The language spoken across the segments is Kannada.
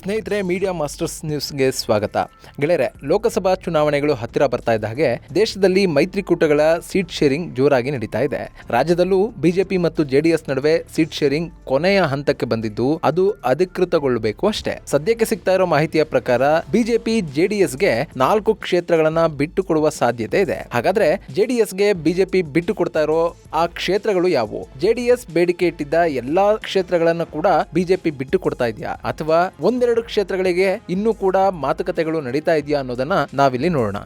ಸ್ನೇಹಿತರೆ ಮೀಡಿಯಾ ಮಾಸ್ಟರ್ಸ್ ನ್ಯೂಸ್ಗೆ ಸ್ವಾಗತ. ಗೆಳೆಯರೆ, ಲೋಕಸಭಾ ಚುನಾವಣೆಗಳು ಹತ್ತಿರ ಬರ್ತಾ ಇದ್ದ ಹಾಗೆ ದೇಶದಲ್ಲಿ ಮೈತ್ರಿಕೂಟಗಳ ಸೀಟ್ ಶೇರಿಂಗ್ ಜೋರಾಗಿ ನಡೀತಾ ಇದೆ. ರಾಜ್ಯದಲ್ಲೂ ಬಿಜೆಪಿ ಮತ್ತು ಜೆಡಿಎಸ್ ನಡುವೆ ಸೀಟ್ ಶೇರಿಂಗ್ ಕೊನೆಯ ಹಂತಕ್ಕೆ ಬಂದಿದ್ದು, ಅದು ಅಧಿಕೃತಗೊಳ್ಳಬೇಕು ಅಷ್ಟೇ. ಸದ್ಯಕ್ಕೆ ಸಿಗ್ತಾ ಇರೋ ಮಾಹಿತಿಯ ಪ್ರಕಾರ, ಬಿಜೆಪಿ, ಜೆಡಿಎಸ್ಗೆ ನಾಲ್ಕು ಕ್ಷೇತ್ರಗಳನ್ನ ಬಿಟ್ಟು ಕೊಡುವ ಸಾಧ್ಯತೆ ಇದೆ. ಹಾಗಾದ್ರೆ ಜೆಡಿಎಸ್ಗೆ ಬಿಜೆಪಿ ಬಿಟ್ಟು ಕೊಡ್ತಾ ಇರೋ ಆ ಕ್ಷೇತ್ರಗಳು ಯಾವುವು? ಜೆಡಿಎಸ್ ಬೇಡಿಕೆ ಇಟ್ಟಿದ್ದ ಎಲ್ಲಾ ಕ್ಷೇತ್ರಗಳನ್ನ ಕೂಡ ಬಿಜೆಪಿ ಬಿಟ್ಟು ಕೊಡ್ತಾ ಇದೆಯಾ? ಅಥವಾ ಒಂದೆರಡು ಕ್ಷೇತ್ರಗಳಿಗೆ ಇನ್ನೂ ಕೂಡ ಮಾತುಕತೆಗಳು ನಡೀತಾ ಇದೆಯಾ ಅನ್ನೋದನ್ನ ನಾವಿಲ್ಲಿ ನೋಡೋಣ.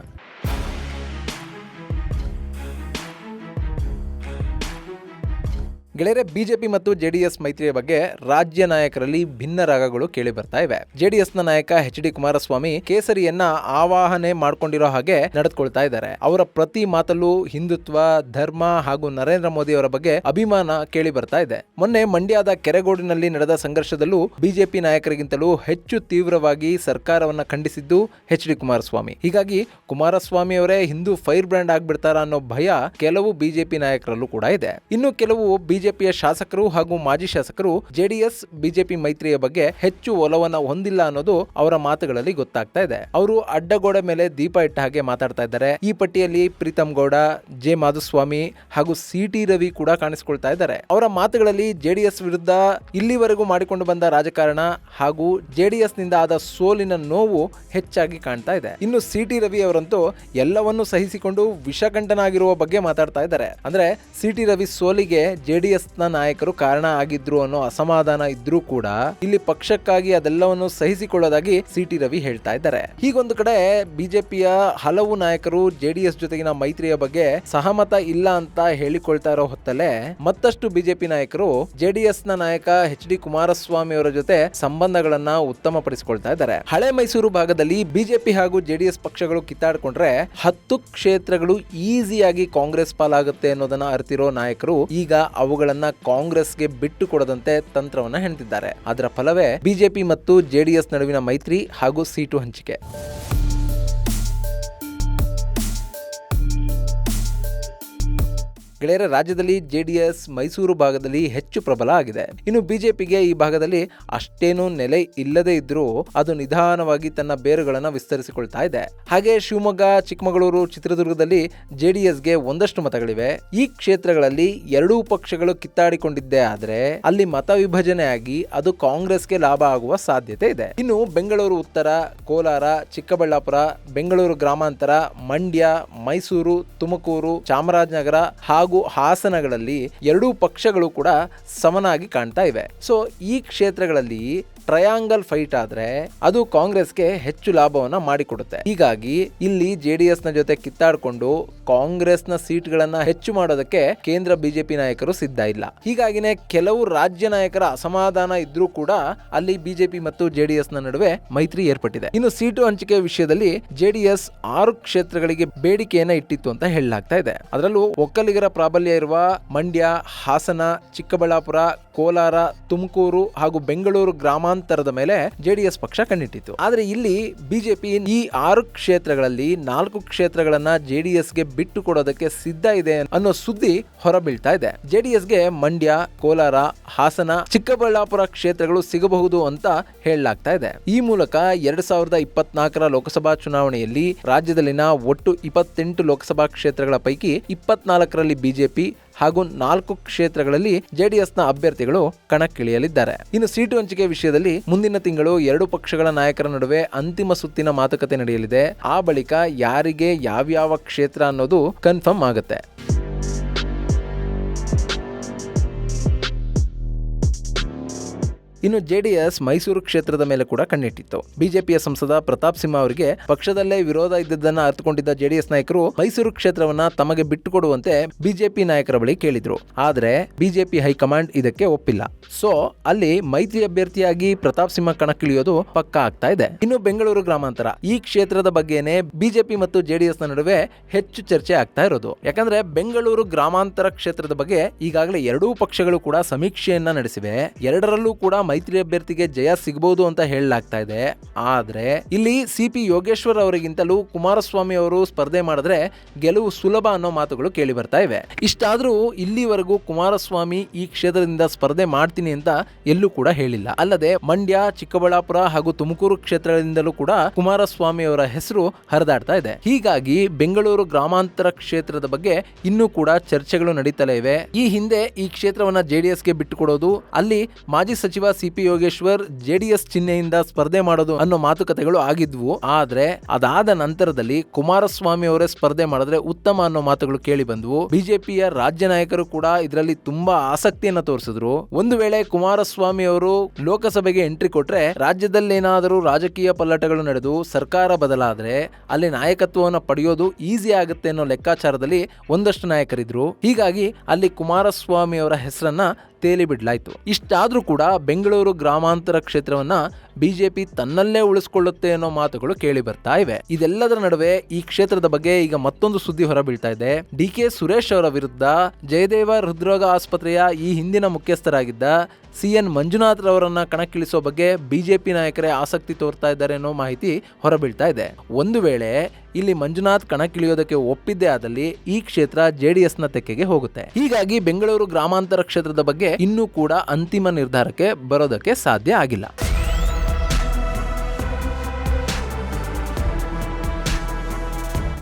ಗೆಳೆಯರೆ, ಬಿಜೆಪಿ ಮತ್ತು ಜೆಡಿಎಸ್ ಮೈತ್ರಿಯ ಬಗ್ಗೆ ರಾಜ್ಯ ನಾಯಕರಲ್ಲಿ ಭಿನ್ನ ರಾಗಗಳು ಕೇಳಿ ಬರ್ತಾ ಇವೆ. ಜೆಡಿಎಸ್ನ ನಾಯಕ ಎಚ್ ಡಿ ಕುಮಾರಸ್ವಾಮಿ ಕೇಸರಿಯನ್ನ ಆವಾಹನೆ ಮಾಡ್ಕೊಂಡಿರೋ ಹಾಗೆ ನಡೆದುಕೊಳ್ತಾ ಇದ್ದಾರೆ. ಅವರ ಪ್ರತಿ ಮಾತಲ್ಲೂ ಹಿಂದುತ್ವ, ಧರ್ಮ ಹಾಗೂ ನರೇಂದ್ರ ಮೋದಿ ಅವರ ಬಗ್ಗೆ ಅಭಿಮಾನ ಕೇಳಿ ಬರ್ತಾ ಇದೆ. ಮೊನ್ನೆ ಮಂಡ್ಯದ ಕೆರೆಗೋಡಿನಲ್ಲಿ ನಡೆದ ಸಂಘರ್ಷದಲ್ಲೂ ಬಿಜೆಪಿ ನಾಯಕರಿಗಿಂತಲೂ ಹೆಚ್ಚು ತೀವ್ರವಾಗಿ ಸರ್ಕಾರವನ್ನ ಖಂಡಿಸಿದ್ದು ಎಚ್ ಡಿ ಕುಮಾರಸ್ವಾಮಿ. ಹೀಗಾಗಿ ಕುಮಾರಸ್ವಾಮಿ ಅವರೇ ಹಿಂದೂ ಫೈರ್ ಬ್ರ್ಯಾಂಡ್ ಆಗ್ಬಿಡ್ತಾರ ಅನ್ನೋ ಭಯ ಕೆಲವು ಬಿಜೆಪಿ ನಾಯಕರಲ್ಲೂ ಕೂಡ ಇದೆ. ಇನ್ನು ಕೆಲವು ಬಿಜೆಪಿಯ ಶಾಸಕರು ಹಾಗೂ ಮಾಜಿ ಶಾಸಕರು ಜೆಡಿಎಸ್, ಬಿಜೆಪಿ ಮೈತ್ರಿಯ ಬಗ್ಗೆ ಹೆಚ್ಚು ಒಲವನ್ನ ಹೊಂದಿಲ್ಲ ಅನ್ನೋದು ಅವರ ಮಾತುಗಳಲ್ಲಿ ಗೊತ್ತಾಗ್ತಾ ಇದೆ. ಅವರು ಅಡ್ಡಗೋಡೆ ಮೇಲೆ ದೀಪ ಇಟ್ಟ ಹಾಗೆ ಮಾತಾಡ್ತಾ ಇದ್ದಾರೆ. ಈ ಪಟ್ಟಿಯಲ್ಲಿ ಪ್ರೀತಮ್ ಗೌಡ, ಜೆ ಮಾಧುಸ್ವಾಮಿ ಹಾಗೂ ಸಿ ಟಿ ರವಿ ಕೂಡ ಕಾಣಿಸಿಕೊಳ್ತಾ ಇದ್ದಾರೆ. ಅವರ ಮಾತುಗಳಲ್ಲಿ ಜೆಡಿಎಸ್ ವಿರುದ್ಧ ಇಲ್ಲಿವರೆಗೂ ಮಾಡಿಕೊಂಡು ಬಂದ ರಾಜಕಾರಣ ಹಾಗೂ ಜೆಡಿಎಸ್ನಿಂದ ಆದ ಸೋಲಿನ ನೋವು ಹೆಚ್ಚಾಗಿ ಕಾಣ್ತಾ ಇದೆ. ಇನ್ನು ಸಿ ಟಿ ರವಿ ಅವರಂತೂ ಎಲ್ಲವನ್ನೂ ಸಹಿಸಿಕೊಂಡು ವಿಷಕಂಠನಾಗಿರುವ ಬಗ್ಗೆ ಮಾತಾಡ್ತಾ ಇದ್ದಾರೆ. ಅಂದ್ರೆ ಸಿ ಟಿ ರವಿ ಸೋಲಿಗೆ ಜೆಡಿಎಸ್ ನ ನಾಯಕರು ಕಾರಣ ಆಗಿದ್ರು ಅನ್ನೋ ಅಸಮಾಧಾನ ಇದ್ರೂ ಕೂಡ ಇಲ್ಲಿ ಪಕ್ಷಕ್ಕಾಗಿ ಅದೆಲ್ಲವನ್ನು ಸಹಿಸಿಕೊಳ್ಳೋದಾಗಿ ಸಿ ಟಿ ರವಿ ಹೇಳ್ತಾ ಇದ್ದಾರೆ. ಹೀಗೊಂದು ಕಡೆ ಬಿಜೆಪಿಯ ಹಲವು ನಾಯಕರು ಜೆಡಿಎಸ್ ಜೊತೆಗಿನ ಮೈತ್ರಿಯ ಬಗ್ಗೆ ಸಹಮತ ಇಲ್ಲ ಅಂತ ಹೇಳಿಕೊಳ್ತಾ ಇರೋ ಹೊತ್ತಲ್ಲೇ ಮತ್ತಷ್ಟು ಬಿಜೆಪಿ ನಾಯಕರು ಜೆಡಿಎಸ್ನ ನಾಯಕ ಎಚ್ ಡಿ ಕುಮಾರಸ್ವಾಮಿ ಅವರ ಜೊತೆ ಸಂಬಂಧಗಳನ್ನ ಉತ್ತಮಪಡಿಸಿಕೊಳ್ತಾ ಇದ್ದಾರೆ. ಹಳೆ ಮೈಸೂರು ಭಾಗದಲ್ಲಿ ಬಿಜೆಪಿ ಹಾಗೂ ಜೆಡಿಎಸ್ ಪಕ್ಷಗಳು ಕಿತ್ತಾಡ್ಕೊಂಡ್ರೆ ಹತ್ತು ಕ್ಷೇತ್ರಗಳು ಈಸಿಯಾಗಿ ಕಾಂಗ್ರೆಸ್ ಪಾಲಾಗುತ್ತೆ ಅನ್ನೋದನ್ನ ಅರ್ತಿರೋ ನಾಯಕರು ಈಗ ಅವುಗಳನ್ನ ಕಾಂಗ್ರೆಸ್ಗೆ ಬಿಟ್ಟು ಕೊಡದಂತೆ ತಂತ್ರವನ್ನ ಹೆಣ್ತಿದ್ದಾರೆ. ಅದರ ಫಲವೇ ಬಿಜೆಪಿ ಮತ್ತು ಜೆಡಿಎಸ್ ನಡುವಿನ ಮೈತ್ರಿ ಹಾಗೂ ಸೀಟು ಹಂಚಿಕೆ. ಗೆಳೆಯರ ರಾಜ್ಯದಲ್ಲಿ ಜೆಡಿಎಸ್ ಮೈಸೂರು ಭಾಗದಲ್ಲಿ ಹೆಚ್ಚು ಪ್ರಬಲ ಆಗಿದೆ. ಇನ್ನು ಬಿಜೆಪಿಗೆ ಈ ಭಾಗದಲ್ಲಿ ಅಷ್ಟೇನೂ ನೆಲೆ ಇಲ್ಲದೆ ಇದ್ರೂ ಅದು ನಿಧಾನವಾಗಿ ತನ್ನ ಬೇರುಗಳನ್ನು ವಿಸ್ತರಿಸಿಕೊಳ್ತಾ ಇದೆ. ಹಾಗೆ ಶಿವಮೊಗ್ಗ, ಚಿಕ್ಕಮಗಳೂರು, ಚಿತ್ರದುರ್ಗದಲ್ಲಿ ಜೆಡಿಎಸ್ಗೆ ಒಂದಷ್ಟು ಮತಗಳಿವೆ. ಈ ಕ್ಷೇತ್ರಗಳಲ್ಲಿ ಎರಡೂ ಪಕ್ಷಗಳು ಕಿತ್ತಾಡಿಕೊಂಡಿದ್ದೇ ಆದ್ರೆ ಅಲ್ಲಿ ಮತ ವಿಭಜನೆಯಾಗಿ ಅದು ಕಾಂಗ್ರೆಸ್ಗೆ ಲಾಭ ಆಗುವ ಸಾಧ್ಯತೆ ಇದೆ. ಇನ್ನು ಬೆಂಗಳೂರು ಉತ್ತರ, ಕೋಲಾರ, ಚಿಕ್ಕಬಳ್ಳಾಪುರ, ಬೆಂಗಳೂರು ಗ್ರಾಮಾಂತರ, ಮಂಡ್ಯ, ಮೈಸೂರು, ತುಮಕೂರು, ಚಾಮರಾಜನಗರ ಹಾಗೂ ಹಾಸನಗಳಲ್ಲಿ ಎರಡೂ ಪಕ್ಷಗಳು ಕೂಡ ಸಮನಾಗಿ ಕಾಣ್ತಾ ಇವೆ. ಸೊ ಈ ಕ್ಷೇತ್ರಗಳಲ್ಲಿ ಟ್ರಯಾಂಗಲ್ ಫೈಟ್ ಆದ್ರೆ ಅದು ಕಾಂಗ್ರೆಸ್ಗೆ ಹೆಚ್ಚು ಲಾಭವನ್ನ ಮಾಡಿಕೊಡುತ್ತೆ. ಹೀಗಾಗಿ ಇಲ್ಲಿ ಜೆಡಿಎಸ್ನ ಜೊತೆ ಕಿತ್ತಾಡಿಕೊಂಡು ಕಾಂಗ್ರೆಸ್ನ ಸೀಟ್ ಗಳನ್ನ ಹೆಚ್ಚು ಮಾಡೋದಕ್ಕೆ ಕೇಂದ್ರ ಬಿಜೆಪಿ ನಾಯಕರು ಸಿದ್ಧ ಇಲ್ಲ. ಹೀಗಾಗಿನೇ ಕೆಲವು ರಾಜ್ಯ ನಾಯಕರ ಅಸಮಾಧಾನ ಇದ್ರೂ ಕೂಡ ಅಲ್ಲಿ ಬಿಜೆಪಿ ಮತ್ತು ಜೆಡಿಎಸ್ನ ನಡುವೆ ಮೈತ್ರಿ ಏರ್ಪಟ್ಟಿದೆ. ಇನ್ನು ಸೀಟು ಹಂಚಿಕೆ ವಿಷಯದಲ್ಲಿ ಜೆಡಿಎಸ್ ಆರು ಕ್ಷೇತ್ರಗಳಿಗೆ ಬೇಡಿಕೆಯನ್ನ ಇಟ್ಟಿತ್ತು ಅಂತ ಹೇಳಲಾಗ್ತಾ ಇದೆ. ಅದರಲ್ಲೂ ಒಕ್ಕಲಿಗರ ಪ್ರಾಬಲ್ಯ ಇರುವ ಮಂಡ್ಯ, ಹಾಸನ, ಚಿಕ್ಕಬಳ್ಳಾಪುರ ಕೋಲಾರ, ತುಮಕೂರು ಹಾಗೂ ಬೆಂಗಳೂರು ಗ್ರಾಮಾಂತರದ ಮೇಲೆ ಜೆಡಿಎಸ್ ಪಕ್ಷ ಕಣ್ಣಿಟ್ಟಿತ್ತು. ಆದರೆ ಇಲ್ಲಿ ಬಿಜೆಪಿ ಈ ಆರು ಕ್ಷೇತ್ರಗಳಲ್ಲಿ ನಾಲ್ಕು ಕ್ಷೇತ್ರಗಳನ್ನ ಜೆಡಿಎಸ್ಗೆ ಬಿಟ್ಟು ಕೊಡೋದಕ್ಕೆ ಸಿದ್ಧ ಇದೆ ಅನ್ನೋ ಸುದ್ದಿ ಹೊರಬೀಳ್ತಾ ಇದೆ. ಜೆಡಿಎಸ್ಗೆ ಮಂಡ್ಯ, ಕೋಲಾರ, ಹಾಸನ, ಚಿಕ್ಕಬಳ್ಳಾಪುರ ಕ್ಷೇತ್ರಗಳು ಸಿಗಬಹುದು ಅಂತ ಹೇಳಲಾಗ್ತಾ ಇದೆ. ಈ ಮೂಲಕ ಎರಡ್ ಸಾವಿರದ ಇಪ್ಪತ್ನಾಲ್ಕರ ಲೋಕಸಭಾ ಚುನಾವಣೆಯಲ್ಲಿ ರಾಜ್ಯದಲ್ಲಿನ ಒಟ್ಟು ಇಪ್ಪತ್ತೆಂಟು ಲೋಕಸಭಾ ಕ್ಷೇತ್ರಗಳ ಪೈಕಿ ಇಪ್ಪತ್ನಾಲ್ಕರಲ್ಲಿ ಬಿಜೆಪಿ ಹಾಗೂ ನಾಲ್ಕು ಕ್ಷೇತ್ರಗಳಲ್ಲಿ ಜೆಡಿಎಸ್ನ ಅಭ್ಯರ್ಥಿಗಳು ಕಣಕ್ಕಿಳಿಯಲಿದ್ದಾರೆ. ಇನ್ನು ಸೀಟು ಹಂಚಿಕೆ ವಿಷಯದಲ್ಲಿ ಮುಂದಿನ ತಿಂಗಳು ಎರಡು ಪಕ್ಷಗಳ ನಾಯಕರ ನಡುವೆ ಅಂತಿಮ ಸುತ್ತಿನ ಮಾತುಕತೆ ನಡೆಯಲಿದೆ. ಆ ಬಳಿಕ ಯಾರಿಗೆ ಯಾವ್ಯಾವ ಕ್ಷೇತ್ರ ಅನ್ನೋದು ಕನ್ಫರ್ಮ್ ಆಗುತ್ತೆ. ಇನ್ನು ಜೆಡಿಎಸ್ ಮೈಸೂರು ಕ್ಷೇತ್ರದ ಮೇಲೆ ಕೂಡ ಕಣ್ಣಿಟ್ಟಿತ್ತು. ಬಿಜೆಪಿಯ ಸಂಸದ ಪ್ರತಾಪ್ ಸಿಂಹ ಅವರಿಗೆ ಪಕ್ಷದಲ್ಲೇ ವಿರೋಧ ಇದ್ದದನ್ನ ಅರ್ಥಕೊಂಡಿದ್ದ ಜೆಡಿಎಸ್ ನಾಯಕರು ಮೈಸೂರು ಕ್ಷೇತ್ರವನ್ನ ತಮಗೆ ಬಿಟ್ಟುಕೊಡುವಂತೆ ಬಿಜೆಪಿ ನಾಯಕರ ಬಳಿ ಕೇಳಿದ್ರು. ಆದರೆ ಬಿಜೆಪಿ ಹೈಕಮಾಂಡ್ ಇದಕ್ಕೆ ಒಪ್ಪಿಲ್ಲ. ಸೊ ಅಲ್ಲಿ ಮೈತ್ರಿ ಅಭ್ಯರ್ಥಿಯಾಗಿ ಪ್ರತಾಪ್ ಸಿಂಹ ಕಣಕ್ಕಿಳಿಯೋದು ಪಕ್ಕಾ ಆಗ್ತಾ ಇದೆ. ಇನ್ನು ಬೆಂಗಳೂರು ಗ್ರಾಮಾಂತರ. ಈ ಕ್ಷೇತ್ರದ ಬಗ್ಗೆನೇ ಬಿಜೆಪಿ ಮತ್ತು ಜೆಡಿಎಸ್ನ ನಡುವೆ ಹೆಚ್ಚು ಚರ್ಚೆ ಆಗ್ತಾ ಇರೋದು. ಯಾಕಂದ್ರೆ ಬೆಂಗಳೂರು ಗ್ರಾಮಾಂತರ ಕ್ಷೇತ್ರದ ಬಗ್ಗೆ ಈಗಾಗಲೇ ಎರಡೂ ಪಕ್ಷಗಳು ಕೂಡ ಸಮೀಕ್ಷೆಯನ್ನ ನಡೆಸಿವೆ. ಎರಡರಲ್ಲೂ ಕೂಡ ಮೈತ್ರಿ ಅಭ್ಯರ್ಥಿಗೆ ಜಯ ಸಿಗಬಹುದು ಅಂತ ಹೇಳಲಾಗ್ತಾ ಇದೆ. ಆದ್ರೆ ಇಲ್ಲಿ ಸಿ ಪಿ ಯೋಗೇಶ್ವರ್ ಅವರಿಗಿಂತಲೂ ಕುಮಾರಸ್ವಾಮಿ ಅವರು ಸ್ಪರ್ಧೆ ಮಾಡಿದ್ರೆ ಗೆಲುವು ಸುಲಭ ಅನ್ನೋ ಮಾತುಗಳು ಕೇಳಿ ಬರ್ತಾ ಇವೆ. ಇಷ್ಟಾದ್ರೂ ಇಲ್ಲಿವರೆಗೂ ಕುಮಾರಸ್ವಾಮಿ ಈ ಕ್ಷೇತ್ರದಿಂದ ಸ್ಪರ್ಧೆ ಮಾಡ್ತೀನಿ ಅಂತ ಎಲ್ಲೂ ಕೂಡ ಹೇಳಿಲ್ಲ. ಅಲ್ಲದೆ ಮಂಡ್ಯ, ಚಿಕ್ಕಬಳ್ಳಾಪುರ ಹಾಗೂ ತುಮಕೂರು ಕ್ಷೇತ್ರದಿಂದಲೂ ಕೂಡ ಕುಮಾರಸ್ವಾಮಿ ಅವರ ಹೆಸರು ಹರಿದಾಡ್ತಾ ಇದೆ. ಹೀಗಾಗಿ ಬೆಂಗಳೂರು ಗ್ರಾಮಾಂತರ ಕ್ಷೇತ್ರದ ಬಗ್ಗೆ ಇನ್ನೂ ಕೂಡ ಚರ್ಚೆಗಳು ನಡೀತಲೇ ಇವೆ. ಈ ಹಿಂದೆ ಈ ಕ್ಷೇತ್ರವನ್ನ ಜೆಡಿಎಸ್ಗೆ ಬಿಟ್ಟುಕೊಡೋದು, ಅಲ್ಲಿ ಮಾಜಿ ಸಚಿವ ಸಿ ಪಿ ಯೋಗೇಶ್ವರ್ ಜೆಡಿಎಸ್ ಚಿಹ್ನೆಯಿಂದ ಸ್ಪರ್ಧೆ ಮಾಡೋದು ಅನ್ನೋ ಮಾತುಕತೆಗಳು ಆಗಿದ್ವು. ಆದ್ರೆ ಅದಾದ ನಂತರದಲ್ಲಿ ಕುಮಾರಸ್ವಾಮಿ ಅವರೇ ಸ್ಪರ್ಧೆ ಮಾಡಿದ್ರೆ ಉತ್ತಮ ಅನ್ನೋ ಮಾತುಗಳು ಕೇಳಿ ಬಂದವು. ಬಿಜೆಪಿಯ ರಾಜ್ಯ ನಾಯಕರು ಕೂಡ ಇದರಲ್ಲಿ ತುಂಬಾ ಆಸಕ್ತಿಯನ್ನ ತೋರಿಸಿದ್ರು. ಒಂದು ವೇಳೆ ಕುಮಾರಸ್ವಾಮಿ ಅವರು ಲೋಕಸಭೆಗೆ ಎಂಟ್ರಿ ಕೊಟ್ರೆ ರಾಜ್ಯದಲ್ಲೇನಾದರೂ ರಾಜಕೀಯ ಪಲ್ಲಟಗಳು ನಡೆದು ಸರ್ಕಾರ ಬದಲಾದ್ರೆ ಅಲ್ಲಿ ನಾಯಕತ್ವವನ್ನು ಪಡೆಯೋದು ಈಸಿ ಆಗುತ್ತೆ ಅನ್ನೋ ಲೆಕ್ಕಾಚಾರದಲ್ಲಿ ಒಂದಷ್ಟು ನಾಯಕರಿದ್ರು. ಹೀಗಾಗಿ ಅಲ್ಲಿ ಕುಮಾರಸ್ವಾಮಿ ಅವರ ಹೆಸರನ್ನ ತೇಲಿ ಬಿಡ್ಲಾಯ್ತು. ಇಷ್ಟಾದ್ರೂ ಕೂಡ ಬೆಂಗಳೂರು ಗ್ರಾಮಾಂತರ ಕ್ಷೇತ್ರವನ್ನ ಬಿಜೆಪಿ ತನ್ನಲ್ಲೇ ಉಳಿಸ್ಕೊಳ್ಳುತ್ತೆ ಅನ್ನೋ ಮಾತುಗಳು ಕೇಳಿ ಬರ್ತಾ ಇವೆ. ಇದೆಲ್ಲದರ ನಡುವೆ ಈ ಕ್ಷೇತ್ರದ ಬಗ್ಗೆ ಈಗ ಮತ್ತೊಂದು ಸುದ್ದಿ ಹೊರಬೀಳ್ತಾ ಇದೆ. ಡಿ ಕೆ ಸುರೇಶ್ ಅವರ ವಿರುದ್ಧ ಜಯದೇವ ಹೃದ್ರೋಗ ಆಸ್ಪತ್ರೆಯ ಈ ಹಿಂದಿನ ಮುಖ್ಯಸ್ಥರಾಗಿದ್ದ ಸಿ ಎನ್ ಮಂಜುನಾಥ್ ರವರನ್ನ ಕಣಕ್ಕಿಳಿಸೋ ಬಗ್ಗೆ ಬಿಜೆಪಿ ನಾಯಕರೇ ಆಸಕ್ತಿ ತೋರ್ತಾ ಇದ್ದಾರೆ ಅನ್ನೋ ಮಾಹಿತಿ ಹೊರಬೀಳ್ತಾ ಇದೆ. ಒಂದು ವೇಳೆ ಇಲ್ಲಿ ಮಂಜುನಾಥ್ ಕಣಕ್ಕಿಳಿಯೋದಕ್ಕೆ ಒಪ್ಪಿದ್ದೇ ಆದಲ್ಲಿ ಈ ಕ್ಷೇತ್ರ ಜೆಡಿಎಸ್ನ ತೆಕ್ಕೆಗೆ ಹೋಗುತ್ತೆ. ಹೀಗಾಗಿ ಬೆಂಗಳೂರು ಗ್ರಾಮಾಂತರ ಕ್ಷೇತ್ರದ ಬಗ್ಗೆ ಇನ್ನೂ ಕೂಡ ಅಂತಿಮ ನಿರ್ಧಾರಕ್ಕೆ ಬರೋದಕ್ಕೆ ಸಾಧ್ಯ ಆಗಿಲ್ಲ.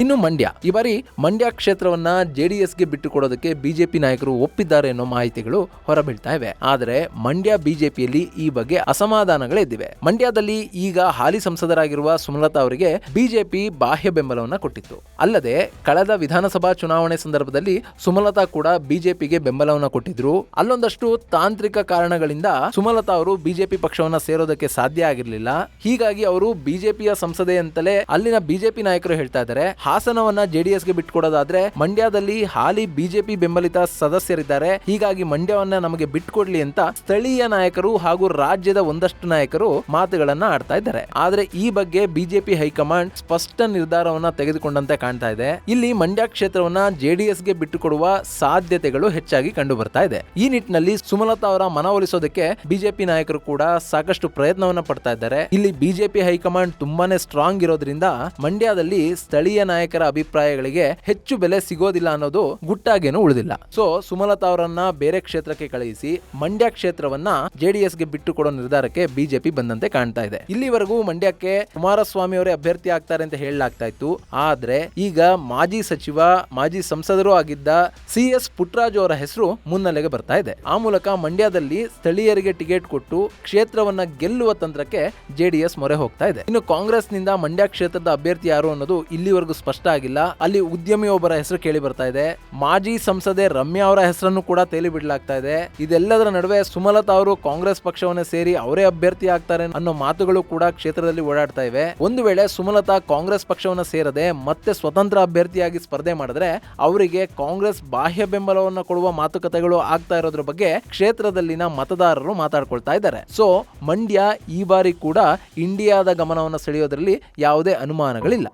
ಇನ್ನು ಮಂಡ್ಯ. ಈ ಬಾರಿ ಮಂಡ್ಯ ಕ್ಷೇತ್ರವನ್ನ ಜೆಡಿಎಸ್ಗೆ ಬಿಟ್ಟುಕೊಡೋದಕ್ಕೆ ಬಿಜೆಪಿ ನಾಯಕರು ಒಪ್ಪಿದ್ದಾರೆ ಅನ್ನೋ ಮಾಹಿತಿಗಳು ಹೊರಬೀಳ್ತಾ ಇವೆ. ಆದರೆ ಮಂಡ್ಯ ಬಿಜೆಪಿಯಲ್ಲಿ ಈ ಬಗ್ಗೆ ಅಸಮಾಧಾನಗಳಿದ್ದಿವೆ ಮಂಡ್ಯದಲ್ಲಿ ಈಗ ಹಾಲಿ ಸಂಸದರಾಗಿರುವ ಸುಮಲತಾ ಅವರಿಗೆ ಬಿಜೆಪಿ ಬಾಹ್ಯ ಬೆಂಬಲವನ್ನ ಕೊಟ್ಟಿತ್ತು. ಅಲ್ಲದೆ ಕಳೆದ ವಿಧಾನಸಭಾ ಚುನಾವಣೆ ಸಂದರ್ಭದಲ್ಲಿ ಸುಮಲತಾ ಕೂಡ ಬಿಜೆಪಿಗೆ ಬೆಂಬಲವನ್ನ ಕೊಟ್ಟಿದ್ರು. ಅಲ್ಲೊಂದಷ್ಟು ತಾಂತ್ರಿಕ ಕಾರಣಗಳಿಂದ ಸುಮಲತಾ ಅವರು ಬಿಜೆಪಿ ಪಕ್ಷವನ್ನ ಸೇರೋದಕ್ಕೆ ಸಾಧ್ಯ ಆಗಿರಲಿಲ್ಲ. ಹೀಗಾಗಿ ಅವರು ಬಿಜೆಪಿಯ ಸಂಸದೆ ಅಂತಲೇ ಅಲ್ಲಿನ ಬಿಜೆಪಿ ನಾಯಕರು ಹೇಳ್ತಾ ಇದ್ದಾರೆ. ಹಾಸನವನ್ನ ಜೆಡಿಎಸ್ಗೆ ಬಿಟ್ಕೊಡೋದಾದ್ರೆ ಮಂಡ್ಯದಲ್ಲಿ ಹಾಲಿ ಬಿಜೆಪಿ ಬೆಂಬಲಿತ ಸದಸ್ಯರಿದ್ದಾರೆ. ಹೀಗಾಗಿ ಮಂಡ್ಯವನ್ನ ನಮಗೆ ಬಿಟ್ಕೊಡ್ಲಿ ಅಂತ ಸ್ಥಳೀಯ ನಾಯಕರು ಹಾಗೂ ರಾಜ್ಯದ ಒಂದಷ್ಟು ನಾಯಕರು ಮಾತುಗಳನ್ನ ಆಡ್ತಾ ಇದ್ದಾರೆ. ಆದ್ರೆ ಈ ಬಗ್ಗೆ ಬಿಜೆಪಿ ಹೈಕಮಾಂಡ್ ಸ್ಪಷ್ಟ ನಿರ್ಧಾರವನ್ನ ತೆಗೆದುಕೊಂಡಂತೆ ಕಾಣ್ತಾ ಇದೆ. ಇಲ್ಲಿ ಮಂಡ್ಯ ಕ್ಷೇತ್ರವನ್ನ ಜೆಡಿಎಸ್ಗೆ ಬಿಟ್ಟುಕೊಡುವ ಸಾಧ್ಯತೆಗಳು ಹೆಚ್ಚಾಗಿ ಕಂಡು ಬರ್ತಾ ಇದೆ. ಈ ನಿಟ್ಟಿನಲ್ಲಿ ಸುಮಲತಾ ಅವರ ಮನವೊಲಿಸೋದಕ್ಕೆ ಬಿಜೆಪಿ ನಾಯಕರು ಕೂಡ ಸಾಕಷ್ಟು ಪ್ರಯತ್ನವನ್ನ ಪಡ್ತಾ ಇದ್ದಾರೆ. ಇಲ್ಲಿ ಬಿಜೆಪಿ ಹೈಕಮಾಂಡ್ ತುಂಬಾನೇ ಸ್ಟ್ರಾಂಗ್ ಇರೋದ್ರಿಂದ ಮಂಡ್ಯದಲ್ಲಿ ಸ್ಥಳೀಯ ನಾಯಕರ ಅಭಿಪ್ರಾಯಗಳಿಗೆ ಹೆಚ್ಚು ಬೆಲೆ ಸಿಗೋದಿಲ್ಲ ಅನ್ನೋದು ಗುಟ್ಟಾಗೇನು ಉಳಿದಿಲ್ಲ. ಸೊ ಸುಮಲತಾ ಅವರನ್ನ ಬೇರೆ ಕ್ಷೇತ್ರಕ್ಕೆ ಕಳುಹಿಸಿ ಮಂಡ್ಯ ಕ್ಷೇತ್ರವನ್ನ ಜೆಡಿಎಸ್ಗೆ ಬಿಟ್ಟು ಕೊಡೋ ನಿರ್ಧಾರಕ್ಕೆ ಬಿಜೆಪಿ ಬಂದಂತೆ ಕಾಣ್ತಾ ಇದೆ. ಇಲ್ಲಿವರೆಗೂ ಮಂಡ್ಯಕ್ಕೆ ಕುಮಾರಸ್ವಾಮಿ ಅವರೇ ಅಭ್ಯರ್ಥಿ ಆಗ್ತಾರೆ ಅಂತ ಹೇಳಲಾಗ್ತಾ ಇತ್ತು. ಆದ್ರೆ ಈಗ ಮಾಜಿ ಸಚಿವ, ಮಾಜಿ ಸಂಸದರು ಆಗಿದ್ದ ಸಿ ಎಸ್ ಪುಟ್ಟರಾಜು ಅವರ ಹೆಸರು ಮುನ್ನೆಲೆಗೆ ಬರ್ತಾ ಇದೆ. ಆ ಮೂಲಕ ಮಂಡ್ಯದಲ್ಲಿ ಸ್ಥಳೀಯರಿಗೆ ಟಿಕೆಟ್ ಕೊಟ್ಟು ಕ್ಷೇತ್ರವನ್ನ ಗೆಲ್ಲುವ ತಂತ್ರಕ್ಕೆ ಜೆಡಿಎಸ್ ಮೊರೆ ಹೋಗ್ತಾ ಇದೆ. ಇನ್ನು ಕಾಂಗ್ರೆಸ್ನಿಂದ ಮಂಡ್ಯ ಕ್ಷೇತ್ರದ ಅಭ್ಯರ್ಥಿ ಯಾರು ಅನ್ನೋದು ಇಲ್ಲಿವರೆಗೂ ಸ್ಪಷ್ಟ ಆಗಿಲ್ಲ. ಅಲ್ಲಿ ಉದ್ಯಮಿ ಒಬ್ಬರ ಹೆಸರು ಕೇಳಿ ಬರ್ತಾ ಇದೆ. ಮಾಜಿ ಸಂಸದೆ ರಮ್ಯಾ ಅವರ ಹೆಸರನ್ನು ಕೂಡ ತೇಲಿ ಬಿಡಲಾಗ್ತಾ ಇದೆ. ಇದೆಲ್ಲದರ ನಡುವೆ ಸುಮಲತಾ ಅವರು ಕಾಂಗ್ರೆಸ್ ಪಕ್ಷವನ್ನ ಸೇರಿ ಅವರೇ ಅಭ್ಯರ್ಥಿ ಆಗ್ತಾರೆ ಅನ್ನೋ ಮಾತುಗಳು ಕೂಡ ಕ್ಷೇತ್ರದಲ್ಲಿ ಓಡಾಡ್ತಾ ಇವೆ. ಒಂದು ವೇಳೆ ಸುಮಲತಾ ಕಾಂಗ್ರೆಸ್ ಪಕ್ಷವನ್ನ ಸೇರದೆ ಮತ್ತೆ ಸ್ವತಂತ್ರ ಅಭ್ಯರ್ಥಿಯಾಗಿ ಸ್ಪರ್ಧೆ ಮಾಡಿದ್ರೆ ಅವರಿಗೆ ಕಾಂಗ್ರೆಸ್ ಬಾಹ್ಯ ಬೆಂಬಲವನ್ನ ಕೊಡುವ ಮಾತುಕತೆಗಳು ಆಗ್ತಾ ಇರೋದ್ರ ಬಗ್ಗೆ ಕ್ಷೇತ್ರದಲ್ಲಿನ ಮತದಾರರು ಮಾತಾಡ್ಕೊಳ್ತಾ ಇದ್ದಾರೆ. ಸೊ ಮಂಡ್ಯ ಈ ಬಾರಿ ಕೂಡ ಇಂಡಿಯಾದ ಗಮನವನ್ನು ಸೆಳೆಯೋದ್ರಲ್ಲಿ ಯಾವುದೇ ಅನುಮಾನಗಳಿಲ್ಲ.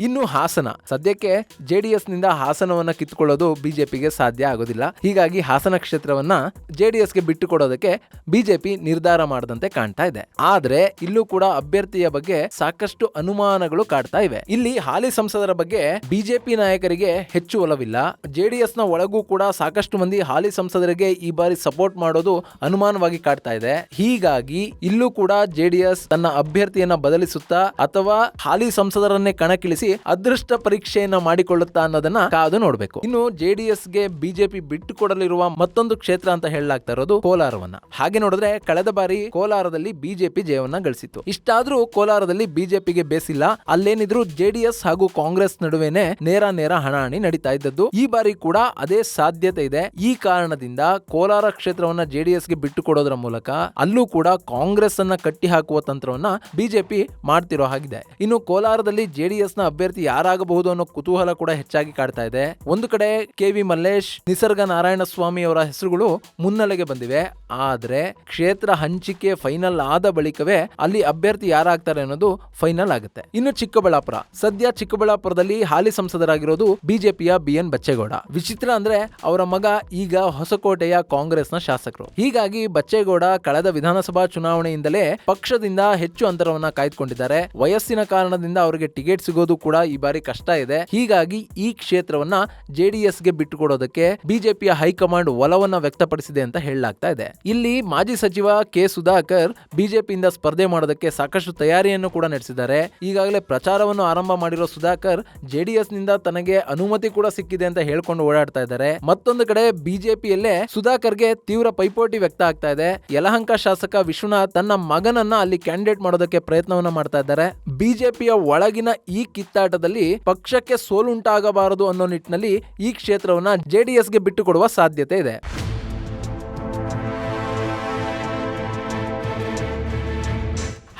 ಇನ್ನು ಹಾಸನ. ಸದ್ಯಕ್ಕೆ ಜೆಡಿಎಸ್ನಿಂದ ಹಾಸನವನ್ನ ಕಿತ್ಕೊಳ್ಳೋದು ಬಿಜೆಪಿಗೆ ಸಾಧ್ಯ ಆಗೋದಿಲ್ಲ. ಹೀಗಾಗಿ ಹಾಸನ ಕ್ಷೇತ್ರವನ್ನ ಜೆಡಿಎಸ್ಗೆ ಬಿಟ್ಟು ಕೊಡೋದಕ್ಕೆ ಬಿಜೆಪಿ ನಿರ್ಧಾರ ಮಾಡದಂತೆ ಕಾಣ್ತಾ ಇದೆ. ಆದ್ರೆ ಇಲ್ಲೂ ಕೂಡ ಅಭ್ಯರ್ಥಿಯ ಬಗ್ಗೆ ಸಾಕಷ್ಟು ಅನುಮಾನಗಳು ಕಾಡ್ತಾ ಇವೆ. ಇಲ್ಲಿ ಹಾಲಿ ಸಂಸದರ ಬಗ್ಗೆ ಬಿಜೆಪಿ ನಾಯಕರಿಗೆ ಹೆಚ್ಚು ಒಲವಿಲ್ಲ. ಜೆಡಿಎಸ್ನ ಒಳಗೂ ಕೂಡ ಸಾಕಷ್ಟು ಮಂದಿ ಹಾಲಿ ಸಂಸದರಿಗೆ ಈ ಬಾರಿ ಸಪೋರ್ಟ್ ಮಾಡೋದು ಅನುಮಾನವಾಗಿ ಕಾಡ್ತಾ ಇದೆ. ಹೀಗಾಗಿ ಇಲ್ಲೂ ಕೂಡ ಜೆಡಿಎಸ್ ತನ್ನ ಅಭ್ಯರ್ಥಿಯನ್ನ ಬದಲಿಸುತ್ತಾ ಅಥವಾ ಹಾಲಿ ಸಂಸದರನ್ನೇ ಕಣಕ್ಕಿಳಿಸಿ ಅದೃಷ್ಟ ಪರೀಕ್ಷೆಯನ್ನ ಮಾಡಿಕೊಳ್ಳುತ್ತಾ ಅನ್ನೋದನ್ನ ಕಾದು ನೋಡಬೇಕು. ಇನ್ನು ಜೆಡಿಎಸ್ಗೆ ಬಿಜೆಪಿ ಬಿಟ್ಟು ಕೊಡಲಿರುವ ಮತ್ತೊಂದು ಕ್ಷೇತ್ರ ಅಂತ ಹೇಳಲಾಗ್ತಾ ಇರೋದು ಕೋಲಾರವನ್ನ. ಹಾಗೆ ನೋಡಿದ್ರೆ ಕಳೆದ ಬಾರಿ ಕೋಲಾರದಲ್ಲಿ ಬಿಜೆಪಿ ಜಯವನ್ನ ಗಳಿಸಿತ್ತು. ಇಷ್ಟಾದ್ರೂ ಕೋಲಾರದಲ್ಲಿ ಬಿಜೆಪಿಗೆ ಬೇಸಿಲ್ಲ. ಅಲ್ಲೇನಿದ್ರು ಜೆಡಿಎಸ್ ಹಾಗೂ ಕಾಂಗ್ರೆಸ್ ನಡುವೆನೆ ನೇರ ನೇರ ಹಣಾಹಣಿ ನಡೀತಾ ಇದ್ದದ್ದು. ಈ ಬಾರಿ ಕೂಡ ಅದೇ ಸಾಧ್ಯತೆ ಇದೆ. ಈ ಕಾರಣದಿಂದ ಕೋಲಾರ ಕ್ಷೇತ್ರವನ್ನ ಜೆಡಿಎಸ್ಗೆ ಬಿಟ್ಟು ಕೊಡೋದ್ರ ಮೂಲಕ ಅಲ್ಲೂ ಕೂಡ ಕಾಂಗ್ರೆಸ್ ಅನ್ನ ಕಟ್ಟಿ ಹಾಕುವ ತಂತ್ರವನ್ನ ಬಿಜೆಪಿ ಮಾಡ್ತಿರೋ ಹಾಗಿದೆ. ಇನ್ನು ಕೋಲಾರದಲ್ಲಿ ಜೆಡಿಎಸ್ನ ಅಭ್ಯರ್ಥಿ ಯಾರಾಗಬಹುದು ಅನ್ನೋ ಕುತೂಹಲ ಕೂಡ ಹೆಚ್ಚಾಗಿ ಕಾಡ್ತಾ ಇದೆ. ಒಂದು ಕಡೆ ಕೆ ವಿ ಮಲ್ಲೇಶ್, ನಿಸರ್ಗ ನಾರಾಯಣ ಸ್ವಾಮಿ ಅವರ ಹೆಸರುಗಳು ಮುನ್ನೆಲೆಗೆ ಬಂದಿವೆ. ಆದ್ರೆ ಕ್ಷೇತ್ರ ಹಂಚಿಕೆ ಫೈನಲ್ ಆದ ಬಳಿಕವೇ ಅಲ್ಲಿ ಅಭ್ಯರ್ಥಿ ಯಾರಾಗ್ತಾರೆ ಅನ್ನೋದು ಫೈನಲ್ ಆಗುತ್ತೆ. ಇನ್ನು ಚಿಕ್ಕಬಳ್ಳಾಪುರ. ಸದ್ಯ ಚಿಕ್ಕಬಳ್ಳಾಪುರದಲ್ಲಿ ಹಾಲಿ ಸಂಸದರಾಗಿರೋದು ಬಿಜೆಪಿಯ ಬಿ ಎನ್ ಬಚ್ಚೇಗೌಡ. ವಿಚಿತ್ರ ಅಂದ್ರೆ ಅವರ ಮಗ ಈಗ ಹೊಸಕೋಟೆಯ ಕಾಂಗ್ರೆಸ್ನ ಶಾಸಕರು. ಹೀಗಾಗಿ ಬಚ್ಚೇಗೌಡ ಕಳೆದ ವಿಧಾನಸಭಾ ಚುನಾವಣೆಯಿಂದಲೇ ಪಕ್ಷದಿಂದ ಹೆಚ್ಚು ಅಂತರವನ್ನ ಕಾಯ್ದುಕೊಂಡಿದ್ದಾರೆ. ವಯಸ್ಸಿನ ಕಾರಣದಿಂದ ಅವರಿಗೆ ಟಿಕೆಟ್ ಸಿಗೋದು ಕೂಡ ಈ ಬಾರಿ ಕಷ್ಟ ಇದೆ. ಹೀಗಾಗಿ ಈ ಕ್ಷೇತ್ರವನ್ನ ಜೆಡಿಎಸ್ಗೆ ಬಿಟ್ಟುಕೊಡೋದಕ್ಕೆ ಬಿಜೆಪಿಯ ಹೈಕಮಾಂಡ್ ಒಲವನ್ನ ವ್ಯಕ್ತಪಡಿಸಿದೆ ಅಂತ ಹೇಳಲಾಗ್ತಾ ಇದೆ. ಇಲ್ಲಿ ಮಾಜಿ ಸಚಿವ ಕೆ ಸುಧಾಕರ್ ಬಿಜೆಪಿಯಿಂದ ಸ್ಪರ್ಧೆ ಮಾಡೋದಕ್ಕೆ ಸಾಕಷ್ಟು ತಯಾರಿಯನ್ನು ಕೂಡ ನಡೆಸಿದ್ದಾರೆ. ಈಗಾಗಲೇ ಪ್ರಚಾರವನ್ನು ಆರಂಭ ಮಾಡಿರೋ ಸುಧಾಕರ್ ಜೆಡಿಎಸ್ನಿಂದ ತನಗೆ ಅನುಮತಿ ಕೂಡ ಸಿಕ್ಕಿದೆ ಅಂತ ಹೇಳ್ಕೊಂಡು ಓಡಾಡ್ತಾ ಇದ್ದಾರೆ. ಮತ್ತೊಂದು ಕಡೆ ಬಿಜೆಪಿಯಲ್ಲೇ ಸುಧಾಕರ್ಗೆ ತೀವ್ರ ಪೈಪೋಟಿ ವ್ಯಕ್ತ ಆಗ್ತಾ ಇದೆ. ಯಲಹಂಕ ಶಾಸಕ ವಿಶ್ವನಾಥ್ ತನ್ನ ಮಗನನ್ನ ಅಲ್ಲಿ ಕ್ಯಾಂಡಿಡೇಟ್ ಮಾಡೋದಕ್ಕೆ ಪ್ರಯತ್ನವನ್ನ ಮಾಡ್ತಾ ಇದ್ದಾರೆ. ಬಿಜೆಪಿಯ ಒಳಗಿನ ಈ ಕಿತ್ತಾಟದಲ್ಲಿ ಪಕ್ಷಕ್ಕೆ ಸೋಲುಂಟಾಗಬಾರದು ಅನ್ನೋ ನಿಟ್ಟಿನಲ್ಲಿ ಈ ಕ್ಷೇತ್ರವನ್ನ ಜೆಡಿಎಸ್ಗೆ ಬಿಟ್ಟುಕೊಡುವ ಸಾಧ್ಯತೆ ಇದೆ.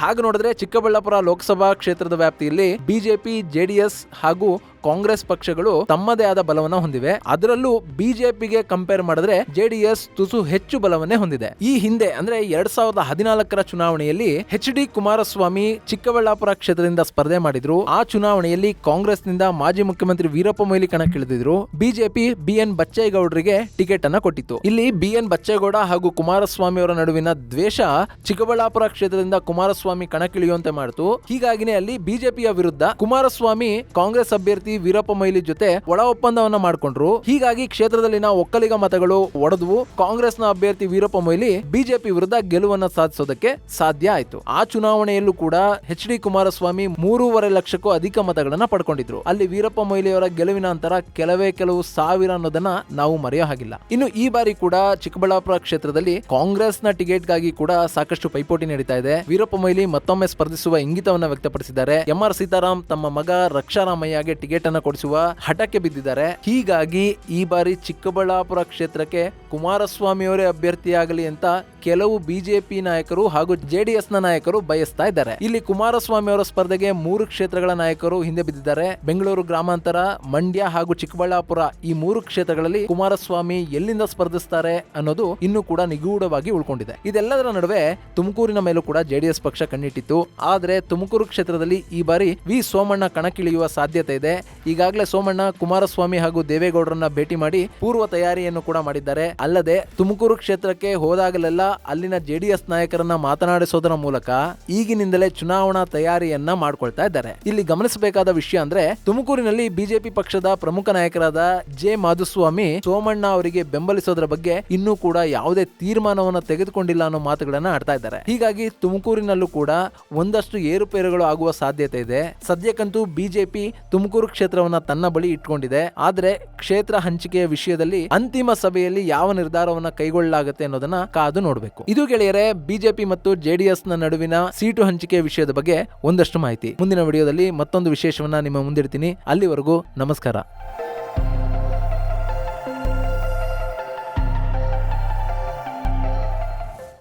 ಹಾಗೆ ನೋಡಿದ್ರೆ ಚಿಕ್ಕಬಳ್ಳಾಪುರ ಲೋಕಸಭಾ ಕ್ಷೇತ್ರದ ವ್ಯಾಪ್ತಿಯಲ್ಲಿ ಬಿಜೆಪಿ, ಜೆಡಿಎಸ್ ಹಾಗೂ ಕಾಂಗ್ರೆಸ್ ಪಕ್ಷಗಳು ತಮ್ಮದೇ ಆದ ಬಲವನ್ನ ಹೊಂದಿವೆ. ಅದರಲ್ಲೂ ಬಿಜೆಪಿಗೆ ಕಂಪೇರ್ ಮಾಡಿದ್ರೆ ಜೆಡಿಎಸ್ ತುಸು ಹೆಚ್ಚು ಬಲವನ್ನೇ ಹೊಂದಿದೆ. ಈ ಹಿಂದೆ, ಅಂದ್ರೆ ಎರಡ್ ಸಾವಿರದ ಹದಿನಾಲ್ಕರ ಚುನಾವಣೆಯಲ್ಲಿ ಎಚ್ ಡಿ ಕುಮಾರಸ್ವಾಮಿ ಚಿಕ್ಕಬಳ್ಳಾಪುರ ಕ್ಷೇತ್ರದಿಂದ ಸ್ಪರ್ಧೆ ಮಾಡಿದ್ರು. ಆ ಚುನಾವಣೆಯಲ್ಲಿ ಕಾಂಗ್ರೆಸ್ನಿಂದ ಮಾಜಿ ಮುಖ್ಯಮಂತ್ರಿ ವೀರಪ್ಪ ಮೊಯ್ಲಿ ಕಣಕ್ಕಿಳಿದಿದ್ರು. ಬಿಜೆಪಿ ಬಿ ಎನ್ ಬಚ್ಚೇಗೌಡರಿಗೆ ಟಿಕೆಟ್ ಅನ್ನ ಕೊಟ್ಟಿತ್ತು. ಇಲ್ಲಿ ಬಿ ಎನ್ ಬಚ್ಚೇಗೌಡ ಹಾಗೂ ಕುಮಾರಸ್ವಾಮಿ ಅವರ ನಡುವಿನ ದ್ವೇಷ ಚಿಕ್ಕಬಳ್ಳಾಪುರ ಕ್ಷೇತ್ರದಿಂದ ಕುಮಾರಸ್ವಾಮಿ ಕಣಕ್ಕಿಳಿಯುವಂತೆ ಮಾಡಿತು. ಹೀಗಾಗಿನೇ ಅಲ್ಲಿ ಬಿಜೆಪಿಯ ವಿರುದ್ಧ ಕುಮಾರಸ್ವಾಮಿ ಕಾಂಗ್ರೆಸ್ ಅಭ್ಯರ್ಥಿ ವೀರಪ್ಪ ಮೊಯ್ಲಿ ಜೊತೆ ಒಳ ಒಪ್ಪಂದವನ್ನ ಮಾಡಿಕೊಂಡ್ರು. ಹೀಗಾಗಿ ಕ್ಷೇತ್ರದಲ್ಲಿನ ಒಕ್ಕಲಿಗ ಮತಗಳು ಒಡೆದವು. ಕಾಂಗ್ರೆಸ್ನ ಅಭ್ಯರ್ಥಿ ವೀರಪ್ಪ ಮೊಯ್ಲಿ ಬಿಜೆಪಿ ವಿರುದ್ಧ ಗೆಲುವನ್ನ ಸಾಧಿಸೋದಕ್ಕೆ ಸಾಧ್ಯ ಆಯ್ತು. ಆ ಚುನಾವಣೆಯಲ್ಲೂ ಕೂಡ ಎಚ್ ಡಿ ಕುಮಾರಸ್ವಾಮಿ ಮೂರುವರೆ ಲಕ್ಷಕ್ಕೂ ಅಧಿಕ ಮತಗಳನ್ನ ಪಡ್ಕೊಂಡಿದ್ರು. ಅಲ್ಲಿ ವೀರಪ್ಪ ಮೊಯ್ಲಿಯವರ ಗೆಲುವಿನ ನಂತರ ಕೆಲವೇ ಕೆಲವು ಸಾವಿರ ಅನ್ನೋದನ್ನ ನಾವು ಮರೆಯೋ ಹಾಗಿಲ್ಲ. ಇನ್ನು ಈ ಬಾರಿ ಕೂಡ ಚಿಕ್ಕಬಳ್ಳಾಪುರ ಕ್ಷೇತ್ರದಲ್ಲಿ ಕಾಂಗ್ರೆಸ್ನ ಟಿಕೆಟ್ಗಾಗಿ ಕೂಡ ಸಾಕಷ್ಟು ಪೈಪೋಟಿ ನಡೀತಾ ಇದೆ. ವೀರಪ್ಪ ಮೊಯ್ಲಿ ಮತ್ತೊಮ್ಮೆ ಸ್ಪರ್ಧಿಸುವ ಇಂಗಿತವನ್ನ ವ್ಯಕ್ತಪಡಿಸಿದ್ದಾರೆ. ಎಂ ಆರ್ ಸೀತಾರಾಮ್ ತಮ್ಮ ಮಗ ರಕ್ಷಾರಾಮಯ್ಯಗೆ ಟಿಕೆಟ್ ಅನ್ನ ಕೊಡಿಸುವ ಹಠಕ್ಕೆ ಬಿದ್ದಿದ್ದಾರೆ. ಹೀಗಾಗಿ ಈ ಬಾರಿ ಚಿಕ್ಕಬಳ್ಳಾಪುರ ಕ್ಷೇತ್ರಕ್ಕೆ ಕುಮಾರಸ್ವಾಮಿ ಅವರೇ ಅಭ್ಯರ್ಥಿಯಾಗಲಿ ಅಂತ ಕೆಲವು ಬಿಜೆಪಿ ನಾಯಕರು ಹಾಗೂ ಜೆಡಿಎಸ್ನ ನಾಯಕರು ಬಯಸ್ತಾ ಇದ್ದಾರೆ. ಇಲ್ಲಿ ಕುಮಾರಸ್ವಾಮಿ ಅವರ ಸ್ಪರ್ಧೆಗೆ ಮೂರು ಕ್ಷೇತ್ರಗಳ ನಾಯಕರು ಹಿಂದೆ ಬಿದ್ದಿದ್ದಾರೆ. ಬೆಂಗಳೂರು ಗ್ರಾಮಾಂತರ, ಮಂಡ್ಯ ಹಾಗೂ ಚಿಕ್ಕಬಳ್ಳಾಪುರ ಈ ಮೂರು ಕ್ಷೇತ್ರಗಳಲ್ಲಿ ಕುಮಾರಸ್ವಾಮಿ ಎಲ್ಲಿಂದ ಸ್ಪರ್ಧಿಸ್ತಾರೆ ಅನ್ನೋದು ಇನ್ನೂ ಕೂಡ ನಿಗೂಢವಾಗಿ ಉಳ್ಕೊಂಡಿದೆ. ಇದೆಲ್ಲದರ ನಡುವೆ ತುಮಕೂರಿನ ಮೇಲೂ ಕೂಡ ಜೆಡಿಎಸ್ ಪಕ್ಷ ಕಣ್ಣಿಟ್ಟಿತ್ತು. ಆದ್ರೆ ತುಮಕೂರು ಕ್ಷೇತ್ರದಲ್ಲಿ ಈ ಬಾರಿ ವಿ ಸೋಮಣ್ಣ ಕಣಕ್ಕಿಳಿಯುವ ಸಾಧ್ಯತೆ ಇದೆ. ಈಗಾಗಲೇ ಸೋಮಣ್ಣ, ಕುಮಾರಸ್ವಾಮಿ ಹಾಗೂ ದೇವೇಗೌಡರನ್ನ ಭೇಟಿ ಮಾಡಿ ಪೂರ್ವ ತಯಾರಿಯನ್ನು ಕೂಡ ಮಾಡಿದ್ದಾರೆ. ಅಲ್ಲದೆ ತುಮಕೂರು ಕ್ಷೇತ್ರಕ್ಕೆ ಹೋದಾಗಲೆಲ್ಲ ಅಲ್ಲಿನ ಜೆಡಿಎಸ್ ನಾಯಕರನ್ನ ಮಾತನಾಡಿಸೋದರ ಮೂಲಕ ಈಗಿನಿಂದಲೇ ಚುನಾವಣಾ ತಯಾರಿಯನ್ನ ಮಾಡ್ಕೊಳ್ತಾ ಇದ್ದಾರೆ. ಇಲ್ಲಿ ಗಮನಿಸಬೇಕಾದ ವಿಷಯ ಅಂದ್ರೆ ತುಮಕೂರಿನಲ್ಲಿ ಬಿಜೆಪಿ ಪಕ್ಷದ ಪ್ರಮುಖ ನಾಯಕರಾದ ಜೆ ಮಾಧುಸ್ವಾಮಿ ಸೋಮಣ್ಣ ಅವರಿಗೆ ಬೆಂಬಲಿಸೋದ್ರ ಬಗ್ಗೆ ಇನ್ನೂ ಕೂಡ ಯಾವುದೇ ತೀರ್ಮಾನವನ್ನ ತೆಗೆದುಕೊಂಡಿಲ್ಲ ಅನ್ನೋ ಮಾತುಗಳನ್ನ ಆಡ್ತಾ ಇದ್ದಾರೆ. ಹೀಗಾಗಿ ತುಮಕೂರಿನಲ್ಲೂ ಕೂಡ ಒಂದಷ್ಟು ಏರುಪೇರುಗಳು ಆಗುವ ಸಾಧ್ಯತೆ ಇದೆ. ಸದ್ಯಕ್ಕಂತೂ ಬಿಜೆಪಿ ತುಮಕೂರು ಕ್ಷೇತ್ರವನ್ನ ತನ್ನ ಬಳಿ ಇಟ್ಕೊಂಡಿದೆ. ಆದ್ರೆ ಕ್ಷೇತ್ರ ಹಂಚಿಕೆಯ ವಿಷಯದಲ್ಲಿ ಅಂತಿಮ ಸಭೆಯಲ್ಲಿ ಯಾವ ನಿರ್ಧಾರವನ್ನ ಕೈಗೊಳ್ಳಲಾಗುತ್ತೆ ಅನ್ನೋದನ್ನ ಕಾದು ನೋಡಬೇಕು. ಇದು ಗೆಳೆಯರೆ, ಬಿಜೆಪಿ ಮತ್ತು ಜೆಡಿಎಸ್ನ ನಡುವಿನ ಸೀಟು ಹಂಚಿಕೆ ವಿಷಯದ ಬಗ್ಗೆ ಒಂದಷ್ಟು ಮಾಹಿತಿ. ಮುಂದಿನ ವಿಡಿಯೋದಲ್ಲಿ ಮತ್ತೊಂದು ವಿಶೇಷವನ್ನ ನಿಮ್ಮ ಮುಂದಿಡ್ತೀನಿ. ಅಲ್ಲಿವರೆಗೂ ನಮಸ್ಕಾರ.